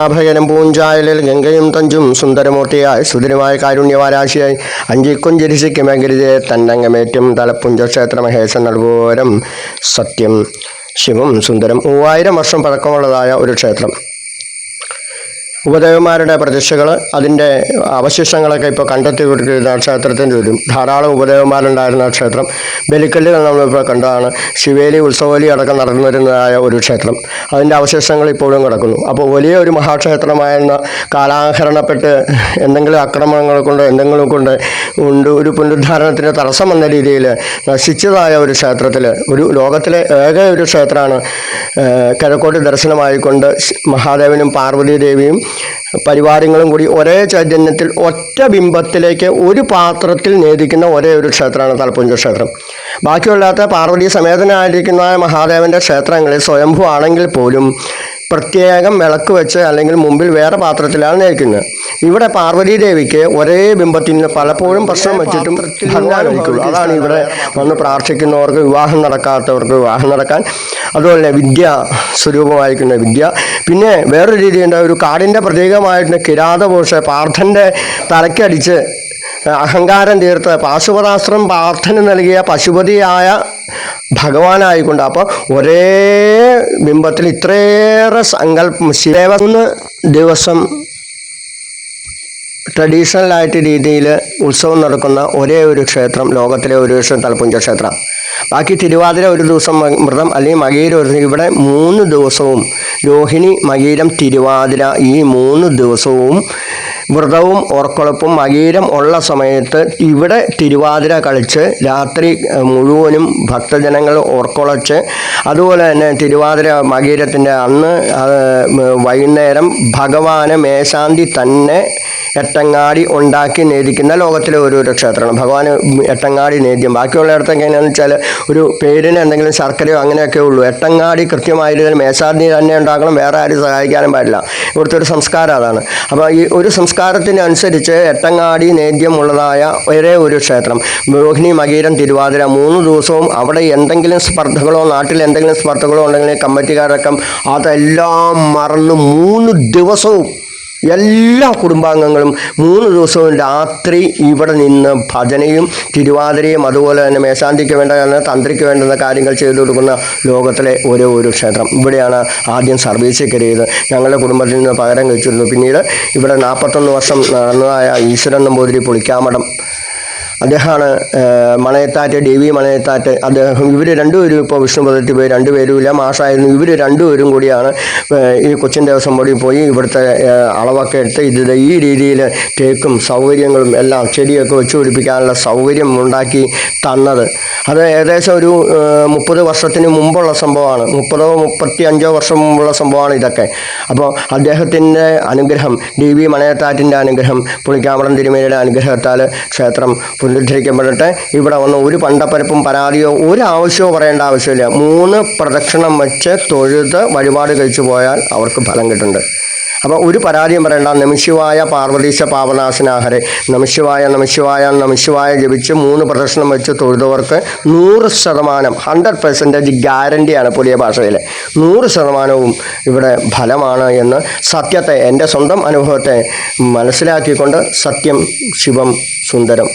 ആഭയനം പൂഞ്ചായലിൽ ഗംഗയും തഞ്ചും സുന്ദരമൂർത്തിയായി സുന്ദരമായ കാരുണ്യവാരാശിയായി. അഞ്ചിക്കൊഞ്ചിരിശിക്ക് മേഖരിതെ തന്നങ്ങമേറ്റും തലപ്പുഞ്ച ക്ഷേത്ര മഹേശൻ നൽകോരം സത്യം. ശിവം സുന്ദരം. മൂവായിരം വർഷം പഴക്കമുള്ളതായ ഒരു ക്ഷേത്രം. ഉപദേവന്മാരുടെ പ്രതിഷ്ഠകൾ അതിന്റെ അവശിഷ്ടങ്ങളൊക്കെ ഇപ്പോൾ കണ്ടെത്തി കൊടുക്കുന്ന ക്ഷേത്രത്തിന്റെ ഒരു ധാരാളം ഉപദേവന്മാരുണ്ടായിരുന്ന ക്ഷേത്രം. ബലിക്കല്ലുകൾ നമ്മളിപ്പോൾ കണ്ടതാണ്. ശിവേലി ഉത്സവലി അടക്കം നടന്നു വരുന്നതായ ഒരു ക്ഷേത്രം. അതിന്റെ അവശിഷ്ടങ്ങൾ ഇപ്പോഴും കിടക്കുന്നു. അപ്പോൾ വലിയ ഒരു മഹാക്ഷേത്രമായിരുന്ന കാലാഹരണപ്പെട്ട് എന്തെങ്കിലും ആക്രമണങ്ങൾ കൊണ്ട് എന്തെങ്കിലും കൊണ്ട് ഉണ്ട് ഒരു പുനരുദ്ധാരണത്തിന് തടസ്സം എന്ന രീതിയിൽ നശിച്ചതായ ഒരു ക്ഷേത്രത്തിൽ ഒരു ലോകത്തിലെ ഏക ഒരു ക്ഷേത്രമാണ് കിഴക്കോട്ട് ദർശനമായിക്കൊണ്ട് മഹാദേവനും പാർവതി ദേവിയും പരിവാരങ്ങളും കൂടി ഒരേ ചൈതന്യത്തിൽ ഒറ്റ ബിംബത്തിലേക്ക് ഒരു പാത്രത്തിൽ നേദിക്കുന്ന ഒരേ ഒരു ക്ഷേത്രമാണ് തലപ്പുഞ്ച ക്ഷേത്രം. ബാക്കിയുള്ളാത്ത പാർവതി സമേതനായിരിക്കുന്ന മഹാദേവന്റെ ക്ഷേത്രങ്ങളിൽ സ്വയംഭൂ ആണെങ്കിൽ പോലും പ്രത്യേകം വിളക്ക് വെച്ച് അല്ലെങ്കിൽ മുമ്പിൽ വേറെ പാത്രത്തിലാണ് നയിക്കുന്നത് ഇവിടെ പാർവതി ദേവിക്ക് ഒരേ ബിംബത്തിൽ നിന്ന് പലപ്പോഴും പ്രശ്നം വെച്ചിട്ടും ഭഗവാൻ അതാണ് ഇവിടെ വന്ന് പ്രാർത്ഥിക്കുന്നവർക്ക് വിവാഹം നടക്കാത്തവർക്ക് വിവാഹം നടക്കാൻ അതുപോലെ വിദ്യ സ്വരൂപമായിരിക്കുന്ന വിദ്യ. പിന്നെ വേറൊരു രീതിയുണ്ട് ഒരു കാടിന്റെ പ്രതീകമായിട്ടുള്ള കിരാതപോഷ പാർത്ഥന്റെ തലക്കടിച്ച് അഹങ്കാരം തീർത്ത് പാശുപതാസ്ത്രം പാർത്ഥന് നൽകിയ പശുപതിയായ ഭഗവാനായിക്കൊണ്ട് അപ്പോൾ ഒരേ ബിംബത്തിൽ ഇത്രയേറെ സങ്കല്പം ശിവ ദിവസം ട്രഡീഷണൽ ആയിട്ട് രീതിയിൽ ഉത്സവം നടക്കുന്ന ഒരേ ഒരു ക്ഷേത്രം ലോകത്തിലെ ഒരു ക്ഷേത്രം തലപ്പുഞ്ച ക്ഷേത്രം ബാക്കി തിരുവാതിര ഒരു ദിവസം വ്രതം അല്ലെങ്കിൽ മകീര ഒരു ദിവസം. ഇവിടെ മൂന്ന് ദിവസവും രോഹിണി മകീരം തിരുവാതിര ഈ മൂന്ന് ദിവസവും വ്രതവും ഓർക്കുളപ്പും മകീരം ഉള്ള സമയത്ത് ഇവിടെ തിരുവാതിര കളിച്ച് രാത്രി മുഴുവനും ഭക്തജനങ്ങൾ ഓർക്കുളച്ച് അതുപോലെ തന്നെ തിരുവാതിര മകീരത്തിന്റെ അന്ന് വൈകുന്നേരം ഭഗവാന് മേശാന്തി തന്നെ എട്ടങ്ങാടി ഉണ്ടാക്കി നേദിക്കുന്ന ലോകത്തിലെ ഒരു ഒരു ക്ഷേത്രമാണ്. ഭഗവാൻ എട്ടങ്ങാടി നേദ്യം. ബാക്കിയുള്ളിടത്തൊക്കെ എങ്ങനെയാണെന്ന് വെച്ചാൽ ഒരു പേരിന് എന്തെങ്കിലും ശർക്കരയോ അങ്ങനെയൊക്കെ ഉള്ളൂ. എട്ടങ്ങാടി കൃത്യമായിരുന്നാൽ മേശാന്തി തന്നെ ഉണ്ടാക്കണം വേറെ ആരും സഹായിക്കാനും പാടില്ല. ഇവിടുത്തെ ഒരു സംസ്കാരം അതാണ്. അപ്പോൾ ഈ ഒരു സംസ്കാരത്തിനനുസരിച്ച് എട്ടങ്ങാടി നേദ്യമുള്ളതായ ഒരേ ഒരു ക്ഷേത്രം. രോഹിണി മകീരം തിരുവാതിര മൂന്ന് ദിവസവും അവിടെ എന്തെങ്കിലും സ്പർദ്ധകളോ നാട്ടിൽ എന്തെങ്കിലും സ്പർദ്ധകളോ ഉണ്ടെങ്കിൽ കമ്മിറ്റിക്കാരൊക്കെ അതെല്ലാം മറന്ന് മൂന്ന് ദിവസവും എല്ലാ കുടുംബാംഗങ്ങളും മൂന്ന് ദിവസവും രാത്രി ഇവിടെ നിന്ന് ഭജനയും തിരുവാതിരയും അതുപോലെ തന്നെ മേശാന്തിക്ക് വേണ്ട തന്ത്രിക്ക് വേണ്ടുന്ന കാര്യങ്ങൾ ചെയ്തു കൊടുക്കുന്ന ലോകത്തിലെ ഓരോ ഒരു ക്ഷേത്രം. ഇവിടെയാണ് ആദ്യം സർവീസ് കയറിയത്. ഞങ്ങളുടെ കുടുംബത്തിൽ നിന്ന് പകരം കഴിച്ചിരുന്നു. പിന്നീട് ഇവിടെ നാൽപ്പത്തൊന്ന് വർഷം നടന്നതായ ഈശ്വരൻ നമ്പൂതിരി പുളിക്കാമഠം അദ്ദേഹമാണ് മണയത്താറ്റ് ഡി വി മണയത്താറ്റ് അദ്ദേഹം ഇവർ രണ്ടുപേരും ഇപ്പോൾ വിഷ്ണുപദത്തിൽ പോയി രണ്ടുപേരും ഇല്ല മാഷായിരുന്നു ഇവർ രണ്ടുപേരും കൂടിയാണ് ഈ കൊച്ചിൻ ദേവസ്വം ബോർഡിൽ പോയി ഇവിടുത്തെ അളവൊക്കെ എടുത്ത് ഇത് ഈ രീതിയിൽ തേക്കും സൗകര്യങ്ങളും എല്ലാം ചെടിയൊക്കെ വെച്ച് പിടിപ്പിക്കാനുള്ള സൗകര്യം ഉണ്ടാക്കി തന്നത്. അത് ഏകദേശം ഒരു മുപ്പത് വർഷത്തിന് മുമ്പുള്ള സംഭവമാണ്. മുപ്പതോ മുപ്പത്തി അഞ്ചോ വർഷം മുമ്പുള്ള സംഭവമാണ് ഇതൊക്കെ. അപ്പോൾ അദ്ദേഹത്തിന്റെ അനുഗ്രഹം ഡി വി മണയത്താറ്റിന്റെ അനുഗ്രഹം പുളിക്കാമടം തിരുമേനിയുടെ അനുഗ്രഹത്താൽ ക്ഷേത്രം പുനരുദ്ധരിക്കപ്പെടട്ടെ ഇവിടെ വന്ന് ഒരു പണ്ടപ്പരപ്പും പരാതിയോ ഒരു ആവശ്യമോ പറയേണ്ട ആവശ്യമില്ല. മൂന്ന് പ്രദക്ഷിണം വെച്ച് തൊഴുത് വഴിപാട് കഴിച്ചു പോയാൽ അവർക്ക് ഫലം കിട്ടുന്നുണ്ട്. അപ്പോൾ ഒരു പരാതിയും പറയണ്ട. നമിശിവായ പാർവതീശ പാവനാശനാഹരെ. നമിശിവായ നമിശിവായ നമിശിവായ ജപിച്ച് മൂന്ന് പ്രദർശനം വെച്ച് തൊഴുതവർക്ക് നൂറ് ശതമാനം ഹൺഡ്രഡ് പെർസെന്റേജ് ഗ്യാരണ്ടിയാണ് പുതിയ ഭാഷയിൽ നൂറ് ശതമാനവും ഇവിടെ ഫലമാണ് എന്ന് സത്യത്തെ എന്റെ സ്വന്തം അനുഭവത്തെ മനസ്സിലാക്കിക്കൊണ്ട് സത്യം ശിവം സുന്ദരം